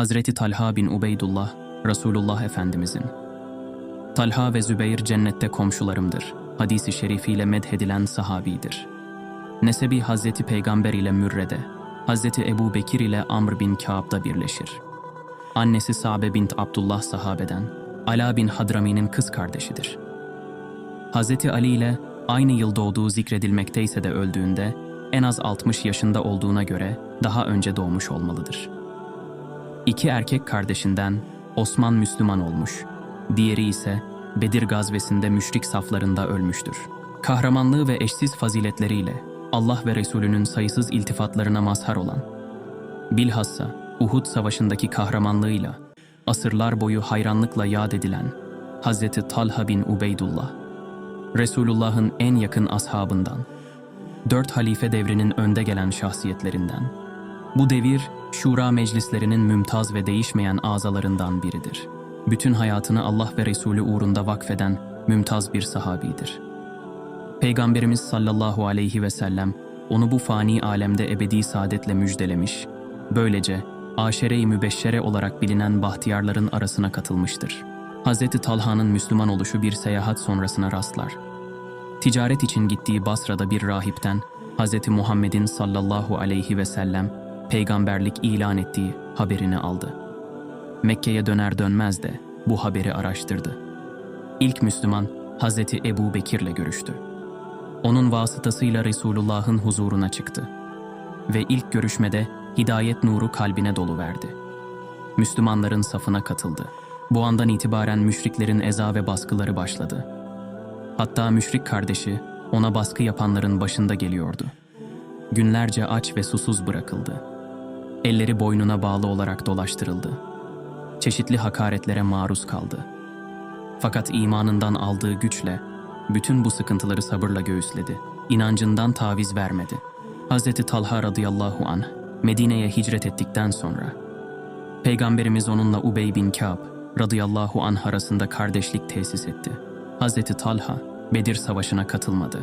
Hazreti Talha bin Ubeydullah, Resulullah Efendimizin. Talha ve Zübeyir cennette komşularımdır. Hadisi şerifiyle medhedilen sahabidir. Nesebi Hazreti Peygamber ile Mürre'de, Hazreti Ebu Bekir ile Amr bin Kâb'da birleşir. Annesi Sabe bint Abdullah sahabeden, Ala bin Hadrami'nin kız kardeşidir. Hazreti Ali ile aynı yıl doğduğu zikredilmekteyse de öldüğünde en az 60 yaşında olduğuna göre daha önce doğmuş olmalıdır. İki erkek kardeşinden Osman Müslüman olmuş, diğeri ise Bedir gazvesinde müşrik saflarında ölmüştür. Kahramanlığı ve eşsiz faziletleriyle Allah ve Resulünün sayısız iltifatlarına mazhar olan, bilhassa Uhud Savaşı'ndaki kahramanlığıyla asırlar boyu hayranlıkla yad edilen Hazreti Talha bin Ubeydullah, Resulullah'ın en yakın ashabından, dört halife devrinin önde gelen şahsiyetlerinden, bu devir şura meclislerinin mümtaz ve değişmeyen azalarından biridir. Bütün hayatını Allah ve Resulü uğrunda vakfeden mümtaz bir sahabidir. Peygamberimiz sallallahu aleyhi ve sellem onu bu fani alemde ebedi saadetle müjdelemiş, böylece aşere-i mübeşşere olarak bilinen bahtiyarların arasına katılmıştır. Hz. Talha'nın Müslüman oluşu bir seyahat sonrasına rastlar. Ticaret için gittiği Basra'da bir rahipten Hz. Muhammed'in sallallahu aleyhi ve sellem peygamberlik ilan ettiği haberini aldı. Mekke'ye döner dönmez de bu haberi araştırdı. İlk Müslüman Hz. Ebu Bekir'le görüştü. Onun vasıtasıyla Resulullah'ın huzuruna çıktı. Ve ilk görüşmede hidayet nuru kalbine dolu verdi. Müslümanların safına katıldı. Bu andan itibaren müşriklerin eza ve baskıları başladı. Hatta müşrik kardeşi ona baskı yapanların başında geliyordu. Günlerce aç ve susuz bırakıldı. Elleri boynuna bağlı olarak dolaştırıldı. Çeşitli hakaretlere maruz kaldı. Fakat imanından aldığı güçle bütün bu sıkıntıları sabırla göğüsledi. İnancından taviz vermedi. Hz. Talha radıyallahu anh Medine'ye hicret ettikten sonra Peygamberimiz onunla Ubey bin Kâb radıyallahu anh arasında kardeşlik tesis etti. Hz. Talha Bedir Savaşı'na katılmadı.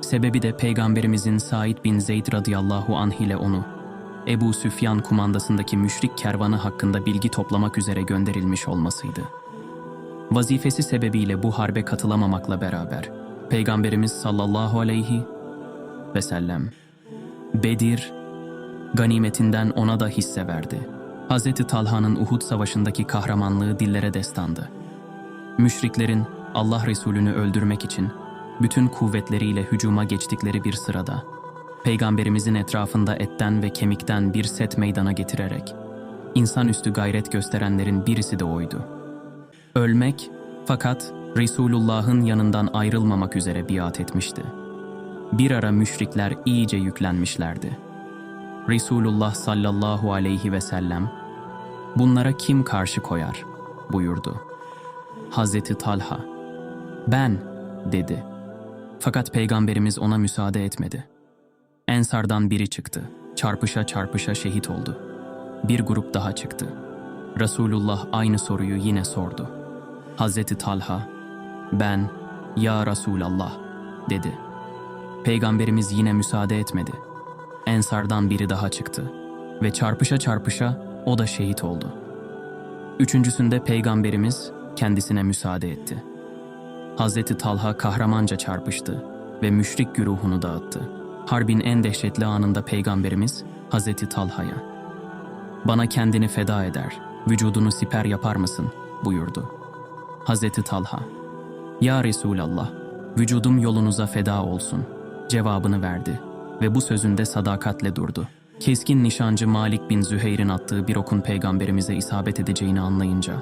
Sebebi de Peygamberimizin Said bin Zeyd radıyallahu anh ile onu Ebu Süfyan kumandasındaki müşrik kervanı hakkında bilgi toplamak üzere gönderilmiş olmasıydı. Vazifesi sebebiyle bu harbe katılamamakla beraber Peygamberimiz sallallahu aleyhi ve sellem Bedir ganimetinden ona da hisse verdi. Hz. Talha'nın Uhud savaşındaki kahramanlığı dillere destandı. Müşriklerin Allah Resulü'nü öldürmek için bütün kuvvetleriyle hücuma geçtikleri bir sırada Peygamberimizin etrafında etten ve kemikten bir set meydana getirerek insanüstü gayret gösterenlerin birisi de oydu. Ölmek fakat Resulullah'ın yanından ayrılmamak üzere biat etmişti. Bir ara müşrikler iyice yüklenmişlerdi. Resulullah sallallahu aleyhi ve sellem bunlara kim karşı koyar buyurdu. Hazreti Talha ben dedi. Fakat peygamberimiz ona müsaade etmedi. Ensardan biri çıktı. Çarpışa çarpışa şehit oldu. Bir grup daha çıktı. Resulullah aynı soruyu yine sordu. Hazreti Talha, ben, ya Resulallah, dedi. Peygamberimiz yine müsaade etmedi. Ensardan biri daha çıktı. Ve çarpışa çarpışa o da şehit oldu. Üçüncüsünde Peygamberimiz kendisine müsaade etti. Hazreti Talha kahramanca çarpıştı ve müşrik güruhunu dağıttı. Harbin en dehşetli anında Peygamberimiz Hazreti Talha'ya "Bana kendini feda eder, vücudunu siper yapar mısın?" buyurdu. Hazreti Talha "Ya Resulallah, vücudum yolunuza feda olsun." cevabını verdi ve bu sözünde sadakatle durdu. Keskin nişancı Malik bin Züheyr'in attığı bir okun peygamberimize isabet edeceğini anlayınca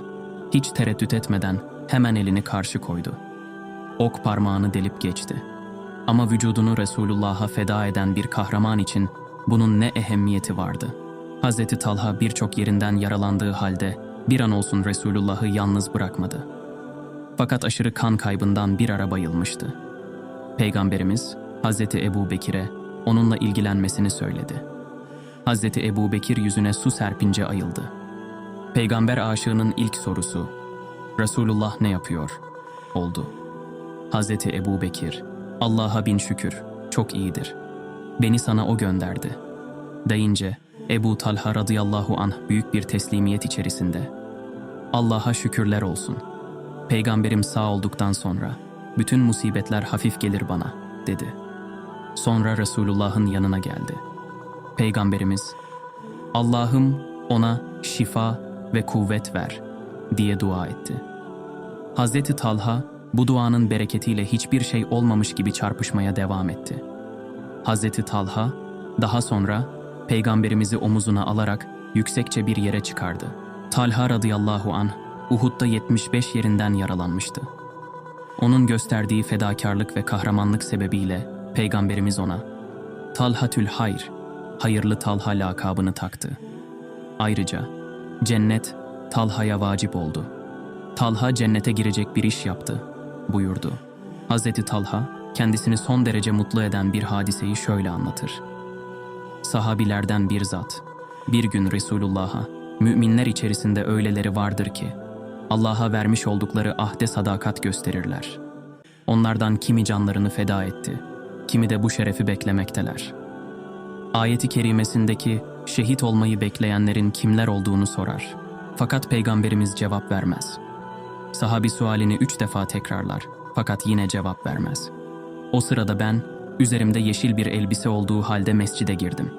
hiç tereddüt etmeden hemen elini karşı koydu. Ok parmağını delip geçti. Ama vücudunu Resulullah'a feda eden bir kahraman için bunun ne ehemmiyeti vardı. Hazreti Talha birçok yerinden yaralandığı halde bir an olsun Resulullah'ı yalnız bırakmadı. Fakat aşırı kan kaybından bir ara bayılmıştı. Peygamberimiz Hazreti Ebu Bekir'e onunla ilgilenmesini söyledi. Hazreti Ebu Bekir yüzüne su serpince ayıldı. Peygamber aşığının ilk sorusu, Resulullah ne yapıyor? oldu. Hazreti Ebu Bekir, Allah'a bin şükür, çok iyidir. Beni sana o gönderdi. Deyince, Ebu Talha radıyallahu anh büyük bir teslimiyet içerisinde. Allah'a şükürler olsun. Peygamberim sağ olduktan sonra bütün musibetler hafif gelir bana, dedi. Sonra Resulullah'ın yanına geldi. Peygamberimiz, Allah'ım ona şifa ve kuvvet ver diye dua etti. Hazreti Talha bu duanın bereketiyle hiçbir şey olmamış gibi çarpışmaya devam etti. Hazreti Talha daha sonra peygamberimizi omuzuna alarak yüksekçe bir yere çıkardı. Talha radıyallahu anh Uhud'da 75 yerinden yaralanmıştı. Onun gösterdiği fedakarlık ve kahramanlık sebebiyle peygamberimiz ona Talhatül Hayr, hayırlı Talha lakabını taktı. Ayrıca cennet Talha'ya vacip oldu. Talha cennete girecek bir iş yaptı buyurdu. Hazreti Talha kendisini son derece mutlu eden bir hadiseyi şöyle anlatır. Sahabilerden bir zat bir gün Resulullah'a müminler içerisinde öyleleri vardır ki Allah'a vermiş oldukları ahde sadakat gösterirler. Onlardan kimi canlarını feda etti, kimi de bu şerefi beklemekteler. Ayeti kerimesindeki şehit olmayı bekleyenlerin kimler olduğunu sorar. Fakat peygamberimiz cevap vermez. Sahabi sualini üç defa tekrarlar fakat yine cevap vermez. O sırada ben üzerimde yeşil bir elbise olduğu halde mescide girdim.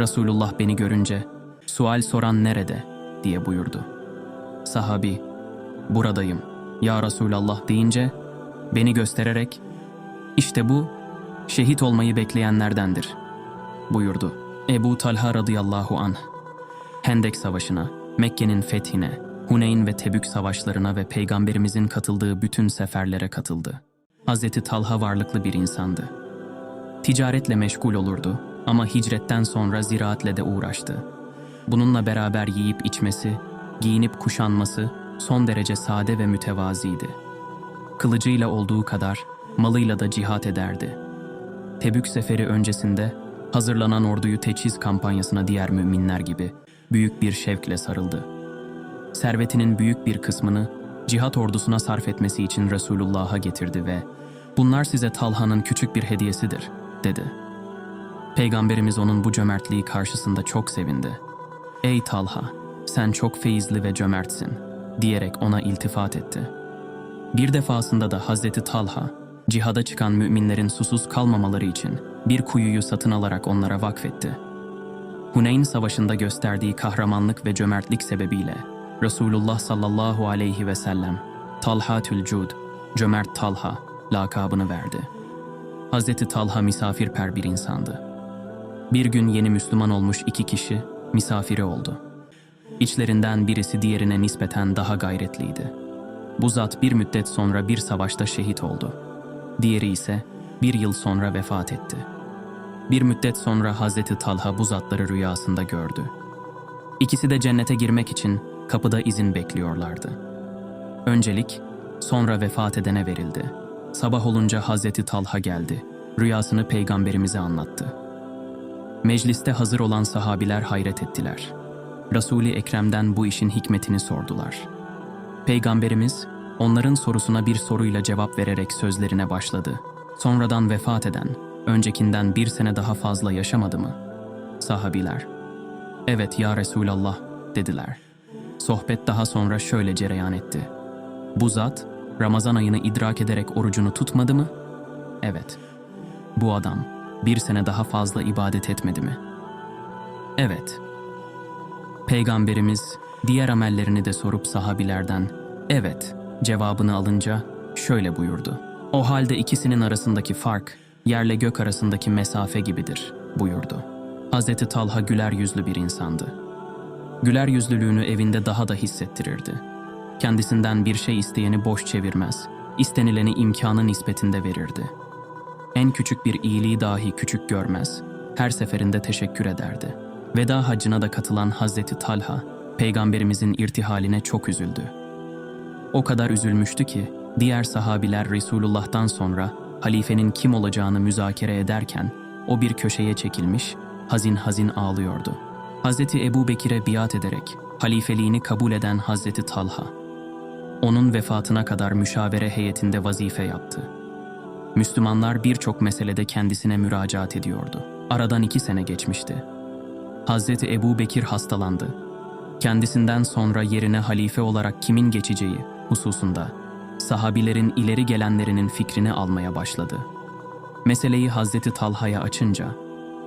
Resulullah beni görünce sual soran nerede diye buyurdu. Sahabi buradayım ya Resulallah deyince beni göstererek işte bu şehit olmayı bekleyenlerdendir buyurdu. Ebu Talha radıyallahu anh Hendek Savaşı'na, Mekke'nin fethine, Huneyn ve Tebük savaşlarına ve peygamberimizin katıldığı bütün seferlere katıldı. Hazreti Talha varlıklı bir insandı. Ticaretle meşgul olurdu ama hicretten sonra ziraatle de uğraştı. Bununla beraber yiyip içmesi, giyinip kuşanması son derece sade ve mütevaziydi. Kılıcıyla olduğu kadar malıyla da cihat ederdi. Tebük seferi öncesinde hazırlanan orduyu teçhiz kampanyasına diğer müminler gibi büyük bir şevkle sarıldı. Servetinin büyük bir kısmını cihat ordusuna sarf etmesi için Resulullah'a getirdi ve "Bunlar size Talha'nın küçük bir hediyesidir." dedi. Peygamberimiz onun bu cömertliği karşısında çok sevindi. "Ey Talha, sen çok feyizli ve cömertsin." diyerek ona iltifat etti. Bir defasında da Hazreti Talha, cihada çıkan müminlerin susuz kalmamaları için bir kuyuyu satın alarak onlara vakfetti. Huneyn Savaşı'nda gösterdiği kahramanlık ve cömertlik sebebiyle Resulullah sallallahu aleyhi ve sellem Talha Tülcud, Cömert Talha lakabını verdi. Hazreti Talha misafirper bir insandı. Bir gün yeni Müslüman olmuş iki kişi misafiri oldu. İçlerinden birisi diğerine nispeten daha gayretliydi. Bu zat bir müddet sonra bir savaşta şehit oldu. Diğeri ise bir yıl sonra vefat etti. Bir müddet sonra Hazreti Talha bu zatları rüyasında gördü. İkisi de cennete girmek için kapıda izin bekliyorlardı. Öncelik sonra vefat edene verildi. Sabah olunca Hazreti Talha geldi. Rüyasını peygamberimize anlattı. Mecliste hazır olan sahabiler hayret ettiler. Resul-i Ekrem'den bu işin hikmetini sordular. Peygamberimiz onların sorusuna bir soruyla cevap vererek sözlerine başladı. Sonradan vefat eden, öncekinden bir sene daha fazla yaşamadı mı? Sahabiler, evet ya Resulallah dediler. Sohbet daha sonra şöyle cereyan etti. Bu zat, Ramazan ayını idrak ederek orucunu tutmadı mı? Evet. Bu adam, bir sene daha fazla ibadet etmedi mi? Evet. Peygamberimiz, diğer amellerini de sorup sahabilerden, evet cevabını alınca şöyle buyurdu. O halde ikisinin arasındaki fark, yerle gök arasındaki mesafe gibidir, buyurdu. Hazreti Talha güler yüzlü bir insandı. Güler yüzlülüğünü evinde daha da hissettirirdi. Kendisinden bir şey isteyeni boş çevirmez, istenileni imkanı nispetinde verirdi. En küçük bir iyiliği dahi küçük görmez, her seferinde teşekkür ederdi. Veda hacına da katılan Hazreti Talha, Peygamberimizin irtihaline çok üzüldü. O kadar üzülmüştü ki, diğer sahabiler Resulullah'tan sonra halifenin kim olacağını müzakere ederken, o bir köşeye çekilmiş, hazin hazin ağlıyordu. Hazreti Ebu Bekir'e biat ederek halifeliğini kabul eden Hazreti Talha, onun vefatına kadar müşavere heyetinde vazife yaptı. Müslümanlar birçok meselede kendisine müracaat ediyordu. Aradan iki sene geçmişti. Hazreti Ebu Bekir hastalandı. Kendisinden sonra yerine halife olarak kimin geçeceği hususunda sahabilerin ileri gelenlerinin fikrini almaya başladı. Meseleyi Hazreti Talha'ya açınca,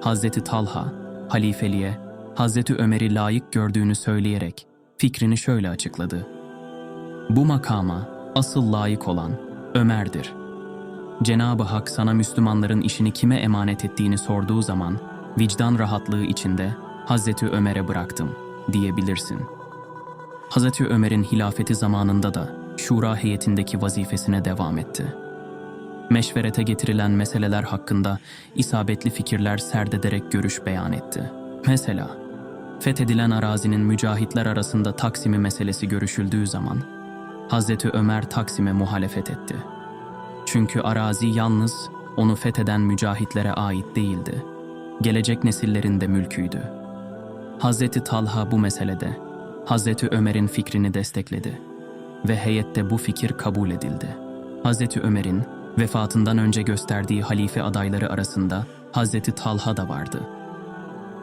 Hazreti Talha, halifeliğe Hazreti Ömer'i layık gördüğünü söyleyerek fikrini şöyle açıkladı. Bu makama asıl layık olan Ömer'dir. Cenab-ı Hak sana Müslümanların işini kime emanet ettiğini sorduğu zaman vicdan rahatlığı içinde Hazreti Ömer'e bıraktım diyebilirsin. Hazreti Ömer'in hilafeti zamanında da şura heyetindeki vazifesine devam etti. Meşverete getirilen meseleler hakkında isabetli fikirler serdederek görüş beyan etti. Mesela, fethedilen arazinin mücahitler arasında Taksim'i meselesi görüşüldüğü zaman Hazreti Ömer Taksim'e muhalefet etti. Çünkü arazi yalnız onu fetheden mücahitlere ait değildi. Gelecek nesillerin de mülküydü. Hazreti Talha bu meselede Hazreti Ömer'in fikrini destekledi ve heyette bu fikir kabul edildi. Hazreti Ömer'in vefatından önce gösterdiği halife adayları arasında Hazreti Talha da vardı.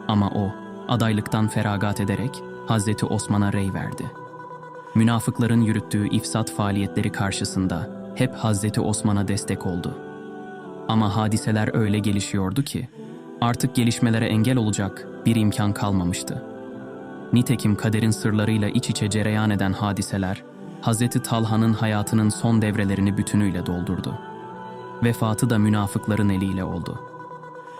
Ama o adaylıktan feragat ederek Hazreti Osman'a rey verdi. Münafıkların yürüttüğü ifsat faaliyetleri karşısında hep Hazreti Osman'a destek oldu. Ama hadiseler öyle gelişiyordu ki artık gelişmelere engel olacak bir imkan kalmamıştı. Nitekim kaderin sırlarıyla iç içe cereyan eden hadiseler Hazreti Talha'nın hayatının son devrelerini bütünüyle doldurdu. Vefatı da münafıkların eliyle oldu.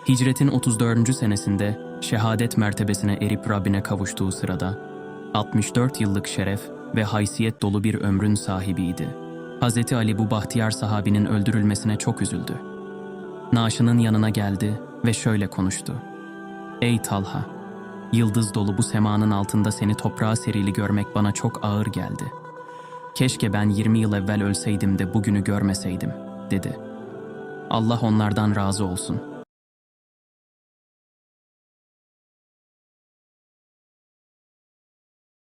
Hicretin 34. senesinde şehadet mertebesine erip Rabbine kavuştuğu sırada 64 yıllık şeref ve haysiyet dolu bir ömrün sahibiydi. Hz. Ali bu bahtiyar sahabinin öldürülmesine çok üzüldü. Naaşının yanına geldi ve şöyle konuştu. Ey Talha! Yıldız dolu bu semanın altında seni toprağa serili görmek bana çok ağır geldi. Keşke ben 20 yıl evvel ölseydim de bugünü görmeseydim, dedi. Allah onlardan razı olsun.''